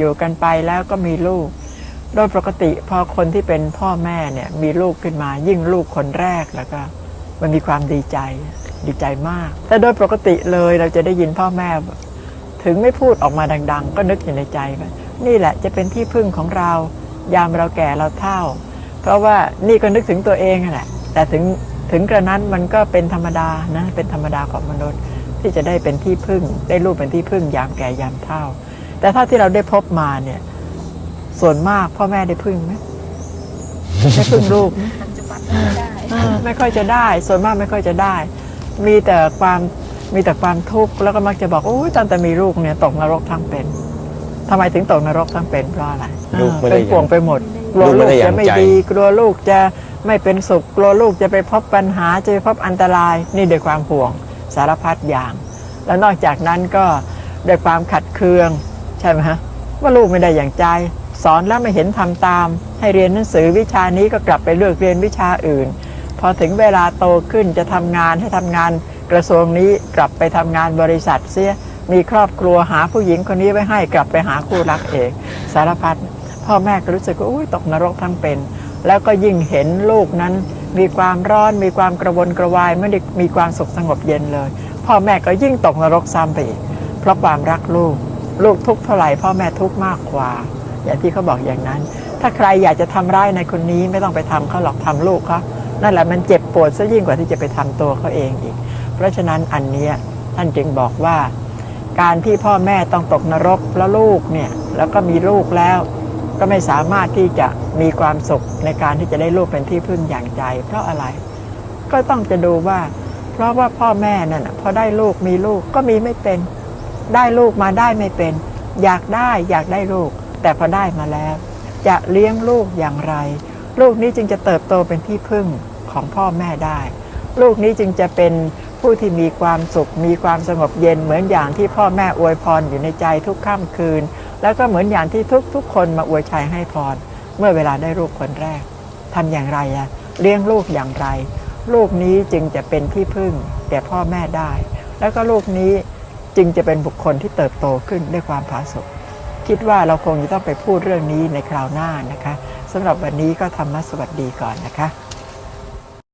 อยู่กันไปแล้วก็มีลูก โดยปกติพอคนที่เป็นพ่อแม่เนี่ยมีลูกขึ้นมายิ่งลูกคนแรกแล้วก็ มันมีความดีใจดีใจมาก แต่โดยปกติเลยเราจะได้ยินพ่อแม่ ถึงไม่พูดออกมาดัง ๆ ก็นึกอยู่ในใจว่านี่แหละจะเป็นที่พึ่งของเรา ยามเราแก่เราเฒ่า เพราะว่านี่ก็นึกถึงตัวเองนั่นแหละ แต่ถึงถึงกระนั้นมันก็เป็นธรรมดานะเป็นธรรมดาของมนุษย์ ที่จะได้เป็นที่พึ่ง ได้ลูกเป็นที่พึ่งยามแก่ยามเฒ่า แต่ถ้าที่เราได้พบมาเนี่ย ส่วนมากพ่อแม่ได้พึ่งไหมได้พึ่งลูกไหมปัจจุบันไม่ได้อ่าไม่ค่อยจะได้ ส่วนมากไม่ค่อยจะได้ มีแต่ความมีแต่ความทุกข์แล้วก็มักจะบอกโอ้ยตอนแต่มีลูกเนี่ยตกนรกทั้งเป็นทำไมถึงตกนรกทั้งเป็นเพราะอะไรลูกไม่อ่าได้เป็นห่วงไปหมดกลัวลูกไม่ลูกได้อจะย่างไม่ใจดีกลัวลูกจะไม่เป็นสุขกลัวลูกจะไปพบปัญหาจะไปพบอันตรายนี่ด้วยความห่วงสารพัดอย่าง แล้วนอกจากนั้นก็ด้วยความขัดเคือง ใช่ไหมฮะว่าลูกไม่ได้อย่างใจ สอนแล้วไม่เห็นทำตาม ให้เรียนหนังสือวิชานี้ก็กลับไปเลือกเรียนวิชาอื่น พอถึงเวลาโตขึ้นจะทำงานให้ทำงานกระทรวงนี้กลับไปทำงานบริษัทเสียมีครอบครัวหาผู้หญิงคนนี้ไว้ให้กลับไปหาคู่รักเองสารพัดพ่อแม่ก็รู้สึกว่าอุ้ยตกนรกทั้งเป็น แล้วก็ยิ่งเห็นลูกนั้นมีความร้อนมีความกระวนกระวายไม่ได้มีความสุขสงบเย็นเลย พ่อแม่ก็ยิ่งตกนรกซ้ำไปอีกเพราะความรักลูก ลูกทุกเท่าไหร่พ่อแม่ทุกมากกว่า อย่างที่เขาบอกอย่างนั้น ถ้าใครอยากจะทำร้ายในคนนี้ไม่ต้องไปทำเขาหรอกทำลูกเขานั่นแหละมันเจ็บปวดซะยิ่งกว่าที่จะไปทำตัวเขาเองอีก เพราะฉะนั้นอันนี้ท่านจึงบอกว่า การที่พ่อแม่ต้องตกนรกเพราะลูกเนี่ยแล้วก็มีลูกแล้ว ก็ไม่สามารถที่จะมีความสุขในการที่จะได้ลูกเป็นที่พึ่งอย่างใจ เพราะอะไร ก็ต้องจะดูว่า เพราะว่าพ่อแม่นั่นน่ะพอได้ลูกมีลูกก็มีไม่เป็น ได้ลูกมาได้ไม่เป็น อยากได้อยากได้ลูก แต่พอได้มาแล้ว จะเลี้ยงลูกอย่างไร ลูกนี้จึงจะเติบโตเป็นที่พึ่งของพ่อแม่ได้ ลูกนี้จึงจะเป็นผู้ที่มีความสุข มีความสงบเย็นเหมือนอย่างที่พ่อแม่อวยพรอยู่ในใจทุกค่ำคืน แล้วก็เหมือนอย่างที่ทุกทุกคนมาอวยชัยให้พร เมื่อเวลาได้ลูกคนแรกทำอย่างไรอะเลี้ยงลูกอย่างไร ลูกนี้จึงจะเป็นที่พึ่งแก่พ่อแม่ได้ แล้วก็ลูกนี้ จึงจะเป็นบุคคลที่เติบโตขึ้นด้วยความผาสุกคิดว่าเราคงจะต้องไปพูดเรื่องนี้ในคราวหน้านะคะสำหรับวันนี้ก็ธรรมะสวัสดีก่อนนะคะ